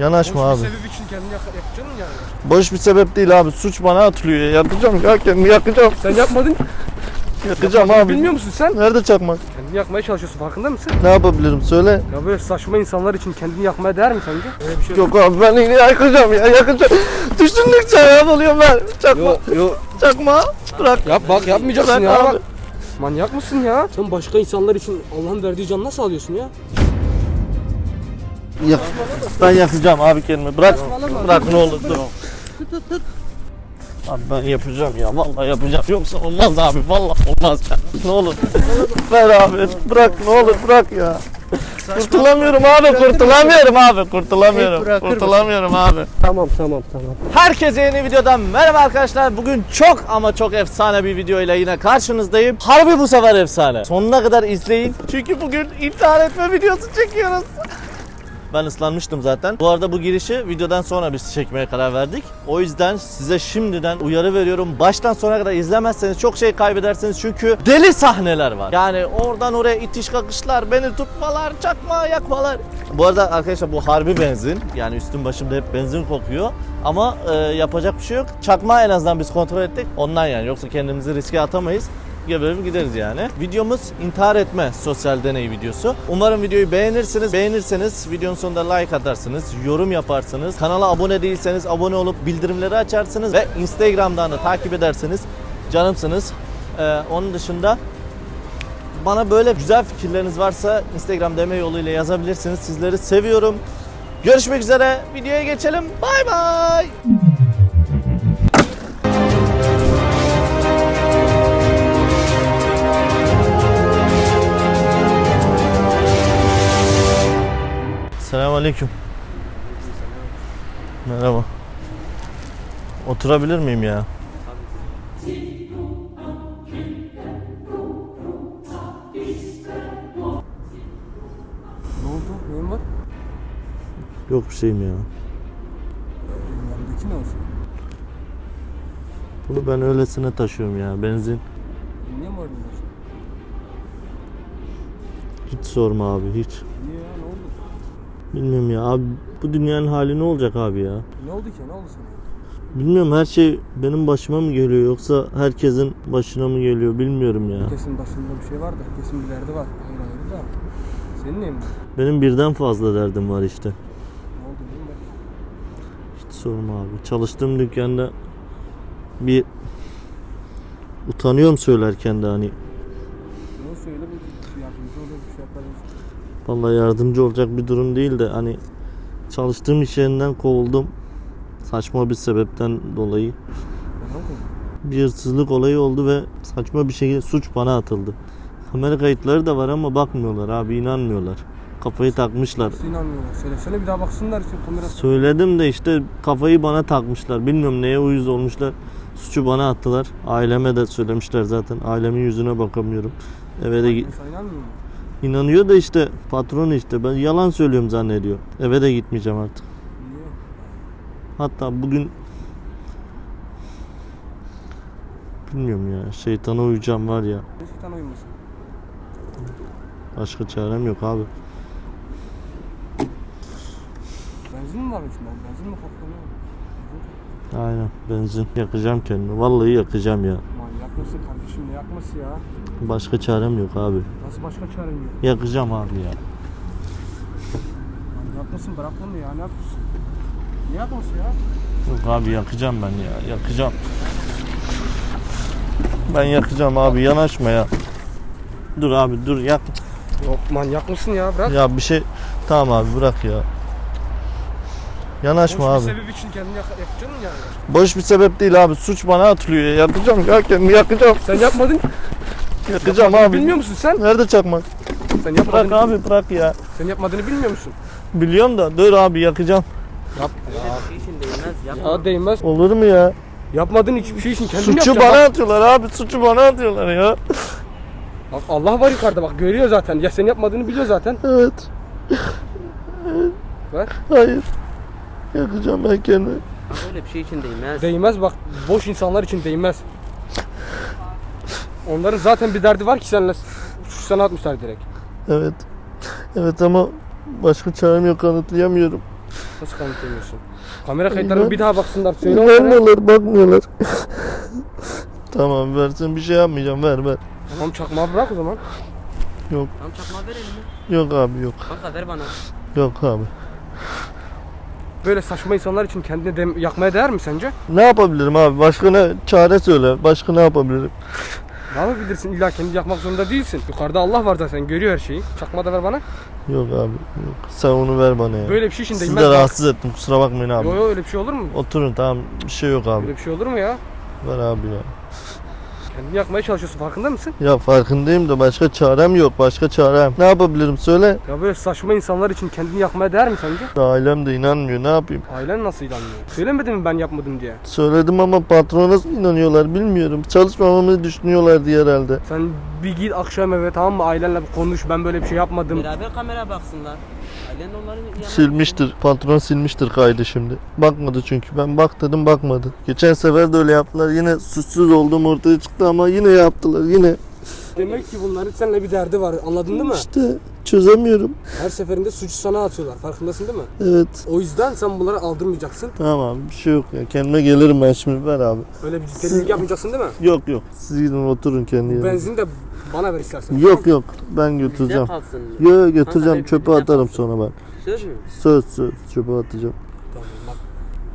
Yanaşma Boş abi. bir sebep için kendini yak yakacaksın yani? Boş bir sebep değil abi. Suç bana atılıyor ya. Yakacağım ya kendimi yakacağım. Sen yapmadın. Yakacağım Yapmadığını abi. Bilmiyor musun sen? Nerede çakmak? Kendini yakmaya çalışıyorsun farkında mısın? Ne yapabilirim söyle. Ya böyle saçma insanlar için kendini yakmaya değer mi sence? Öyle bir şey Yok abi ben yine yakacağım ya yakacağım. Düşündükçe ya oluyorum ben. Çakma. Yok yok. Çakma. Bırak. Yap bak yapmayacaksın Bırak ya. abi. Manyak mısın ya? Sen başka insanlar için Allah'ın verdiği canı nasıl alıyorsun ya? Yak. Ben yakacağım abi kendimi. Bırak. Bırak ne olur dur. Abi ben yapacağım ya vallahi yapacağım. Yoksa olmaz abi vallahi olmaz ya. Ne olur. Ver abi. Bırak ne olur bırak ya. Kurtulamıyorum abi kurtulamıyorum abi kurtulamıyorum. Kurtulamıyorum abi. Tamam tamam tamam. Herkese yeni videodan merhaba arkadaşlar. Bugün çok ama çok efsane bir video ile yine karşınızdayım. Harbi bu sefer efsane. Sonuna kadar izleyin. Çünkü bugün intihar etme videosu çekiyoruz. Ben ıslanmıştım zaten. Bu arada bu girişi videodan sonra biz çekmeye karar verdik. O yüzden size şimdiden uyarı veriyorum. Baştan sona kadar izlemezseniz çok şey kaybedersiniz. Çünkü deli sahneler var. Yani oradan oraya itiş kakışlar, beni tutmalar, çakma yakmalar. Bu arada arkadaşlar bu harbi benzin. Yani üstüm başımda hep benzin kokuyor. Ama e, yapacak bir şey yok. Çakma en azından biz kontrol ettik. Ondan yani. Yoksa kendimizi riske atamayız geberir gideriz yani. Videomuz intihar etme sosyal deney videosu. Umarım videoyu beğenirsiniz. Beğenirseniz videonun sonunda like atarsınız, yorum yaparsınız. Kanala abone değilseniz abone olup bildirimleri açarsınız ve Instagram'dan da takip ederseniz canımsınız. Ee, onun dışında bana böyle güzel fikirleriniz varsa Instagram DM yoluyla yazabilirsiniz. Sizleri seviyorum. Görüşmek üzere. Videoya geçelim. Bay bay. Selamünaleyküm. Merhaba. Oturabilir miyim ya? Ne oldu? Neyin var? Yok bir şeyim ya. Yanındaki ne olsun? Bunu ben öylesine taşıyorum ya. Benzin. Niye mi bunlar? Hiç sorma abi hiç. Niye ya? Ne oldu? Bilmiyorum ya abi bu dünyanın hali ne olacak abi ya? Ne oldu ki? Ne oldu sana? Bilmiyorum her şey benim başıma mı geliyor yoksa herkesin başına mı geliyor bilmiyorum ya. Herkesin başında bir şey var da herkesin bir derdi var. Hayır hayır da. Senin neyin var? Benim birden fazla derdim var işte. Ne oldu var? Hiç sorma abi. Çalıştığım dükkanda bir utanıyorum söylerken de hani Ne söyle bir yardımcı olur bir şey yaparız. Vallahi yardımcı olacak bir durum değil de hani çalıştığım iş yerinden kovuldum. Saçma bir sebepten dolayı. Bir hırsızlık olayı oldu ve saçma bir şekilde suç bana atıldı. Kamera kayıtları da var ama bakmıyorlar abi inanmıyorlar. Kafayı takmışlar. Nasıl inanmıyorlar? Söylesene bir daha baksınlar işte kamera. Söyledim de işte kafayı bana takmışlar. Bilmiyorum neye uyuz olmuşlar. Suçu bana attılar. Aileme de söylemişler zaten. Ailemin yüzüne bakamıyorum. Eve de. İnsan inanmıyor? İnanıyor da işte patron işte ben yalan söylüyorum zannediyor. Eve de gitmeyeceğim artık. Hatta bugün bilmiyorum ya şeytana uyacağım var ya. Şeytan uyumasın. Başka çarem yok abi. Benzin mi var içinde? Benzin mi koklanıyor. Aynen benzin yakacağım kendimi. Vallahi yakacağım ya. Manyak mısın kardeşim ne yakması ya? Başka çarem yok abi. Nasıl başka çaren yok? Yakacağım abi ya. Manyak mısın bırak onu ya ne yapıyorsun? Ne yakması ya? Yok abi yakacağım ben ya. Yakacağım. Ben yakacağım abi yanaşma ya. Dur abi dur yak. Yok manyak mısın ya bırak. Ya bir şey tamam abi bırak ya. Yanaşma Boş abi. bir sebep için kendini yak yakacaksın mı yani? Boş bir sebep değil abi. Suç bana atılıyor ya. Yakacağım ya kendimi yakacağım. Sen yapmadın. Yakacağım abi. Bilmiyor musun sen? Nerede çakmak? Sen Bırak yapmadığını, abi bırak ya. sen yapmadığını bilmiyor musun? Biliyorum da dur abi yakacağım. Yap. Ya değmez. Olur mu ya? Yapmadığın hiçbir şey için kendin Suçu yapacaksın. bana Bak, atıyorlar abi. Suçu bana atıyorlar ya. bak Allah var yukarıda bak görüyor zaten. Ya sen yapmadığını biliyor zaten. Evet. Ver. Hayır. Yakacağım ben kendimi. Öyle bir şey için değmez. Değmez bak boş insanlar için değmez. Onların zaten bir derdi var ki seninle suç sana atmışlar direkt. Evet. Evet ama başka çarem yok kanıtlayamıyorum. Nasıl kanıtlayamıyorsun? Kamera kayıtlarına bir daha baksınlar. Söyle onlara. Vermiyorlar bakmıyorlar. tamam versin bir şey yapmayacağım ver ver. Tamam çakmağı bırak o zaman. Tamam çakma ver elini. Yok abi yok. Kanka ver bana. Yok abi. Böyle saçma insanlar için kendini dem- yakmaya değer mi sence? Ne yapabilirim abi? Başka ne çare söyle. Başka ne yapabilirim? Ne yapabilirsin? İlla kendi yakmak zorunda değilsin. Yukarıda Allah var zaten görüyor her şeyi. Çakma da ver bana. Yok abi. Yok. Sen onu ver bana ya. Böyle bir şey için Sizi değmez. de bak. rahatsız ettim kusura bakmayın abi. Yo yo öyle bir şey olur mu? Oturun tamam bir şey yok abi. Öyle bir şey olur mu ya? Ver abi ya. Kendini yakmaya çalışıyorsun farkında mısın? Ya farkındayım da başka çarem yok başka çarem. Ne yapabilirim söyle. Ya böyle saçma insanlar için kendini yakmaya değer mi sence? Ailem de inanmıyor ne yapayım. Ailen nasıl inanmıyor? Söylemedin mi ben yapmadım diye? Söyledim ama patrona nasıl inanıyorlar bilmiyorum. Çalışmamamı düşünüyorlar diye herhalde. Sen bir git akşam eve tamam mı ailenle bir konuş ben böyle bir şey yapmadım. Beraber kamera baksınlar. Ailen de onların yanına Silmiştir. Patron silmiştir kaydı şimdi. Bakmadı çünkü. Ben bak dedim bakmadı. Geçen sefer de öyle yaptılar. Yine suçsuz olduğum ortaya çıktı ama yine yaptılar. Yine. Demek ki bunların seninle bir derdi var anladın değil mi? İşte çözemiyorum. Her seferinde suçu sana atıyorlar farkındasın değil mi? Evet. O yüzden sen bunları aldırmayacaksın. Tamam abi bir şey yok ya. Kendime gelirim ben şimdi. Ver abi. Öyle bir delilik yapmayacaksın değil mi? Yok yok. Siz gidin oturun kendi yerinize. Benzin de bana ver istersen. Yok yok. Ben götüreceğim. kalsın. Yok götüreceğim. Çöpe atarım sonra ben. Söz mü? Söz söz. Çöpe atacağım. Tamam bak.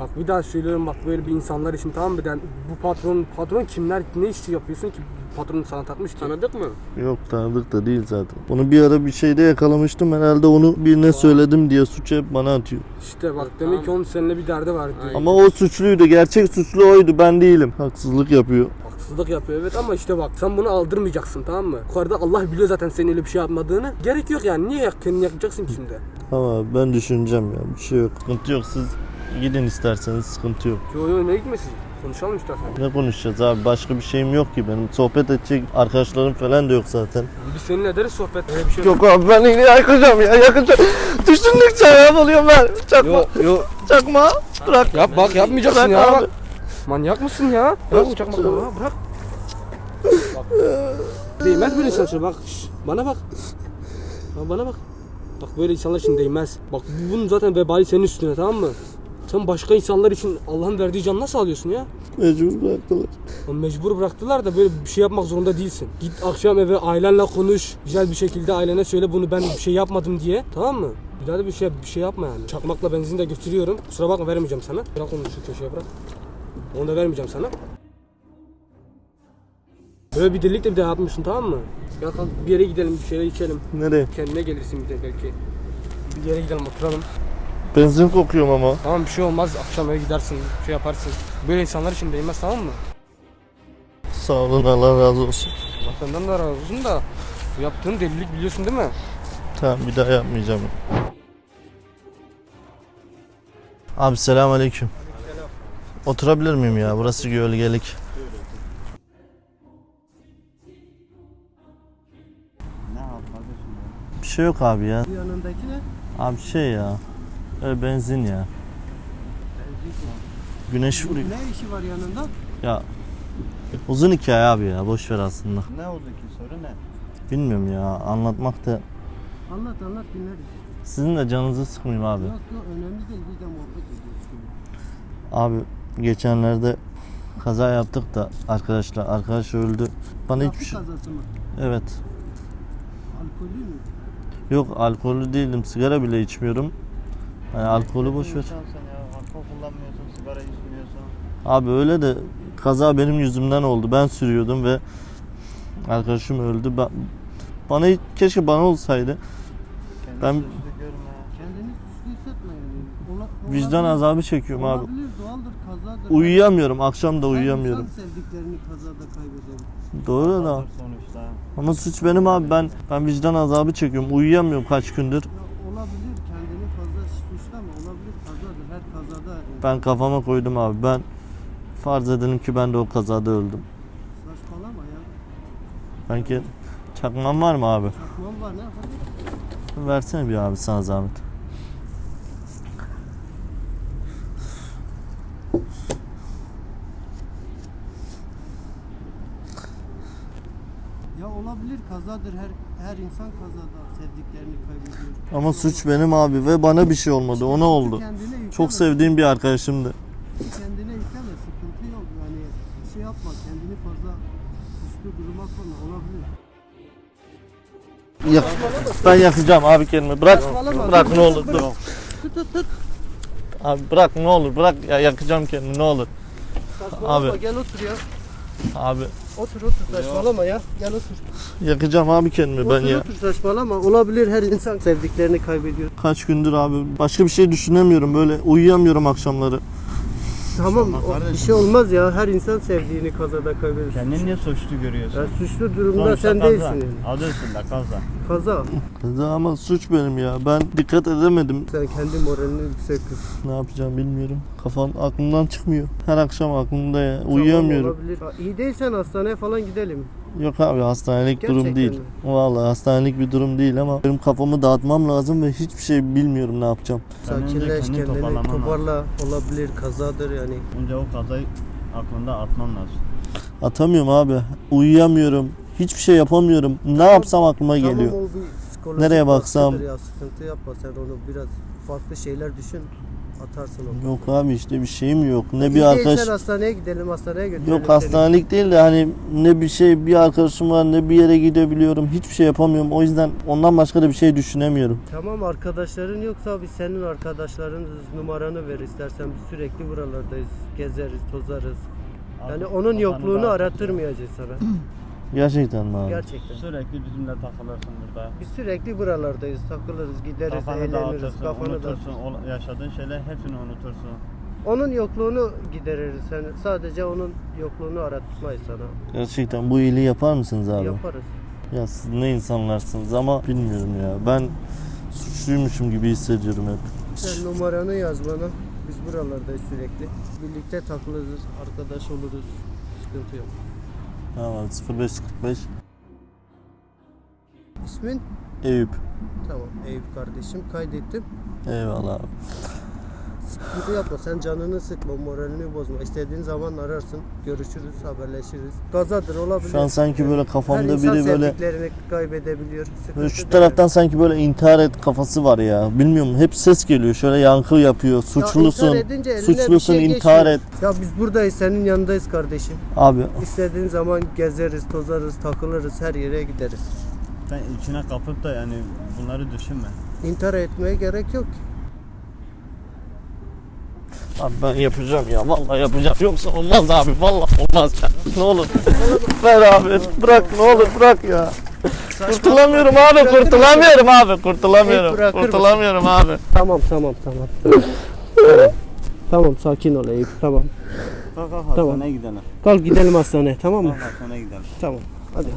Bak bir daha söylüyorum bak böyle bir insanlar için tamam mı? Yani bu patron patron kimler ne iş yapıyorsun ki patron sana takmış ki? Tanıdık mı? Yok tanıdık da değil zaten. Onu bir ara bir şeyde yakalamıştım. Herhalde onu birine söyledim diye suçu hep bana atıyor. İşte bak demek ki onun seninle bir derdi var. Aynen. Ama o suçluydu. Gerçek suçlu oydu. Ben değilim. Haksızlık yapıyor. Haksızlık yapıyor evet ama işte bak sen bunu aldırmayacaksın tamam mı? Yukarıda Allah biliyor zaten senin öyle bir şey yapmadığını. Gerek yok yani niye yak, kendini yakacaksın ki şimdi? Ama ben düşüneceğim ya. Bir şey yok. Sıkıntı yok. Siz gidin isterseniz sıkıntı yok. Yo yo ne gitmesin? Konuşalım istersen. Ne konuşacağız abi? Başka bir şeyim yok ki benim. Sohbet edecek arkadaşlarım falan da yok zaten. Biz seninle ederiz sohbet. Öyle bir şey Yok abi ben yine yakacağım ya yakacağım. Düşündükçe ya oluyorum ben. Çakma. Yo yo Çakma. Bırak. yap bak yapmayacaksın Bırak ya. abi. Bak. Manyak mısın ya? Bırak bu çakmakları ha, bırak. Bak. Değmez böyle insanlar bak şş, bana bak. Bana bak. Bak böyle insanlar için değmez. Bak bunun zaten vebali senin üstüne tamam mı? Sen başka insanlar için Allah'ın verdiği canı nasıl alıyorsun ya? Mecbur bıraktılar. Mecbur bıraktılar da böyle bir şey yapmak zorunda değilsin. Git akşam eve ailenle konuş. Güzel bir şekilde ailene söyle bunu ben bir şey yapmadım diye. Tamam mı? Bir daha da bir şey bir şey yapma yani. Çakmakla benzin de götürüyorum. Kusura bakma vermeyeceğim sana. Bırak onu şu köşeye bırak. Onu da vermeyeceğim sana. Böyle bir delilik de bir daha yapmıyorsun tamam mı? Ya kalk bir yere gidelim bir şeyler içelim. Nereye? Kendine gelirsin bir de belki. Bir yere gidelim oturalım. Benzin kokuyorum ama. Tamam bir şey olmaz akşam eve gidersin şey yaparsın. Böyle insanlar için değmez tamam mı? Sağ olun Allah razı olsun. Allah senden de razı olsun da bu yaptığın delilik biliyorsun değil mi? Tamam bir daha yapmayacağım. Abi selamünaleyküm. Oturabilir miyim ya? Burası gölgelik. Bir şey yok abi ya. Yanındaki ne? Abi şey ya. Öyle benzin ya. Güneş vuruyor. Ne işi var yanında? Ya uzun hikaye abi ya. Boş ver aslında. Ne oldu ki soru ne? Bilmiyorum ya. Anlatmak da Anlat anlat dinleriz. sizin de canınızı sıkmayayım abi. Yok yok önemli değil biz de muhabbet ediyoruz. Abi geçenlerde kaza yaptık da arkadaşlar arkadaş öldü. Bana hiçbir Trafik şey kazası mı? Evet. Alkollü mü? Yok alkollü değilim. Sigara bile içmiyorum. Yani alkolü boş ver. Alkol kullanmıyorsun, sigara içmiyorsun. Abi öyle de kaza benim yüzümden oldu. Ben sürüyordum ve arkadaşım öldü. Ben, bana hiç- keşke bana olsaydı. Kendini Ben- suçlu görme. Kendini suçlu hissetme yani. Ola, Vicdan azabı çekiyorum abi. Uyuyamıyorum. Akşam da uyuyamıyorum. insan sevdiklerini kazada kaybeder. Doğru da. Sonuçta. Ama suç benim abi. Ben ben vicdan azabı çekiyorum. Uyuyamıyorum kaç gündür. Ya olabilir kendini fazla suçlama olabilir kazadır her kazada. Ben kafama koydum abi. Ben farz edelim ki ben de o kazada öldüm. Saçmalama ya. Belki çakmam var mı abi? Çakmam var ne yapacak? Versene bir abi sana zahmet. Ya olabilir kazadır her her insan kazada sevdiklerini kaybediyor. Ama suç benim abi ve bana bir şey olmadı. Ona oldu. Kendine yükleme, Çok sevdiğim bir arkadaşımdı. Kendine yükleme sıkıntı yok yani şey yapma kendini fazla suçlu duruma koyma olabilir. Yak. Ben yakacağım abi kendimi. Bırak. Saçmalama. Bırak ne olur. Dur. Tut tut tut. Abi bırak ne olur. Bırak ya yakacağım kendimi ne olur. Saçmalama Abi. gel otur ya. Abi Otur otur saçmalama ya. Gel otur. yakacağım abi kendimi ben otur ya. otur saçmalama. Olabilir her insan sevdiklerini kaybediyor. Kaç gündür abi başka bir şey düşünemiyorum böyle uyuyamıyorum akşamları. Tamam Ama o- kardeşim- bir şey olmaz ya. Her insan sevdiğini kazada kaybediyor. Kendini niye suçlu görüyorsun? Ya suçlu durumda Sonuçta sen kaza. değilsin yani. Adı üstünde kaza. Kaza. Kızı ama suç benim ya. Ben dikkat edemedim. Sen kendi moralini yüksek tut. Ne yapacağım bilmiyorum. Kafam aklımdan çıkmıyor. Her akşam aklımda ya. Tamam, Uyuyamıyorum. olabilir. Ha, İyi değilsen hastaneye falan gidelim. Yok abi hastanelik durum Gerçekten değil. mi? Vallahi hastanelik bir durum değil ama benim kafamı dağıtmam lazım ve hiçbir şey bilmiyorum ne yapacağım. Sen önce Sakinleş kendini kendini toparlaman lazım. toparla. Olabilir kazadır yani. Önce o kazayı aklında atman lazım. Atamıyorum abi. Uyuyamıyorum. Hiçbir şey yapamıyorum. Ne yapsam aklıma geliyor. Tamam o bir psikolojik Nereye baksam- Ya sıkıntı yapma sen onu biraz farklı şeyler düşün. Atarsın onu. Yok abi işte bir şeyim yok. Ne İyi bir arkadaş hastaneye gidelim hastaneye götürelim Yok hastanelik değil de hani ne bir şey bir arkadaşım var ne bir yere gidebiliyorum. Hiçbir şey yapamıyorum. O yüzden ondan başka da bir şey düşünemiyorum. Tamam arkadaşların yoksa biz senin arkadaşların numaranı ver istersen biz sürekli buralardayız. Gezeriz, tozarız. Yani onun yokluğunu dağıtırsın. arattırmayacağız sana. Gerçekten mi abi? Gerçekten. Sürekli bizimle takılırsın burada. Biz sürekli buralardayız. Takılırız, gideriz, Kafanı eğleniriz, dağıtırsın, kafanı unutursun. O yaşadığın şeyler hepsini unutursun. Onun yokluğunu gideririz. Yani sadece onun yokluğunu aratmayız sana. Gerçekten bu iyiliği yapar mısınız abi? Yaparız. Ya siz ne insanlarsınız ama bilmiyorum ya. Ben suçluymuşum gibi hissediyorum hep. Sen numaranı yaz bana. Biz buralardayız sürekli. Birlikte takılırız, arkadaş oluruz. Sıkıntı yok. Tamam 0545 İsmin? Eyüp. Tamam Eyüp kardeşim. Kaydettim. Eyvallah abi. Sıkıntı yapma. Sen canını sıkma, moralini bozma. İstediğin zaman ararsın. Görüşürüz, haberleşiriz. Gazadır olabilir. Şu an sanki böyle Her kafamda biri böyle sevdiklerini kaybedebiliyor. Böyle şu değil. taraftan sanki böyle intihar et kafası var ya. Bilmiyorum hep ses geliyor. Şöyle yankı yapıyor. Ya Suçlusun. intihar eline bir Suçlusun şey intihar et. Ya biz buradayız, senin yanındayız kardeşim. Abi İstediğin zaman gezeriz, tozarız, takılırız, her yere gideriz. Sen içine kapıp da yani bunları düşünme. İntihar etmeye gerek yok ki. Abi ben yapacağım ya. Vallahi yapacağım. Yoksa olmaz abi. Vallahi olmaz ya. Ne olur. Ver abi. Bırak ne olur bırak ya. Kurtulamıyorum abi. Kurtulamıyorum abi. Kurtulamıyorum. Kurtulamıyorum abi. Tamam, tamam, tamam. tamam. tamam, sakin ol Eyüp, tamam. Kalk kalk Tamam. hastaneye gidelim. Kalk gidelim hastaneye, tamam mı? Kalk hastaneye gidelim. Tamam, hadi.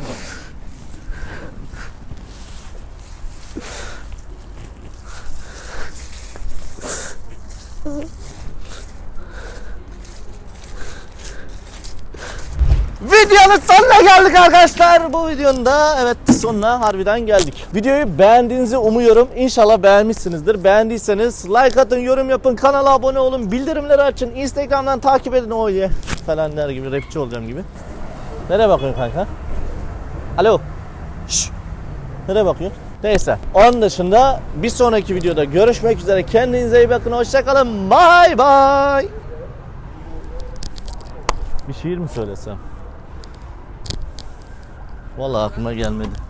Videonun sonuna geldik arkadaşlar. Bu videonun da evet sonuna harbiden geldik. Videoyu beğendiğinizi umuyorum. İnşallah beğenmişsinizdir. Beğendiyseniz like atın, yorum yapın, kanala abone olun, bildirimleri açın, Instagram'dan takip edin o ye falan der gibi rapçi olacağım gibi. Nereye bakıyorsun kanka? Alo. Şş. Nereye bakıyorsun? Neyse. Onun dışında bir sonraki videoda görüşmek üzere. Kendinize iyi bakın. Hoşçakalın. Bay bay. Bir şiir mi söylesem? Vallahi aklıma gelmedi.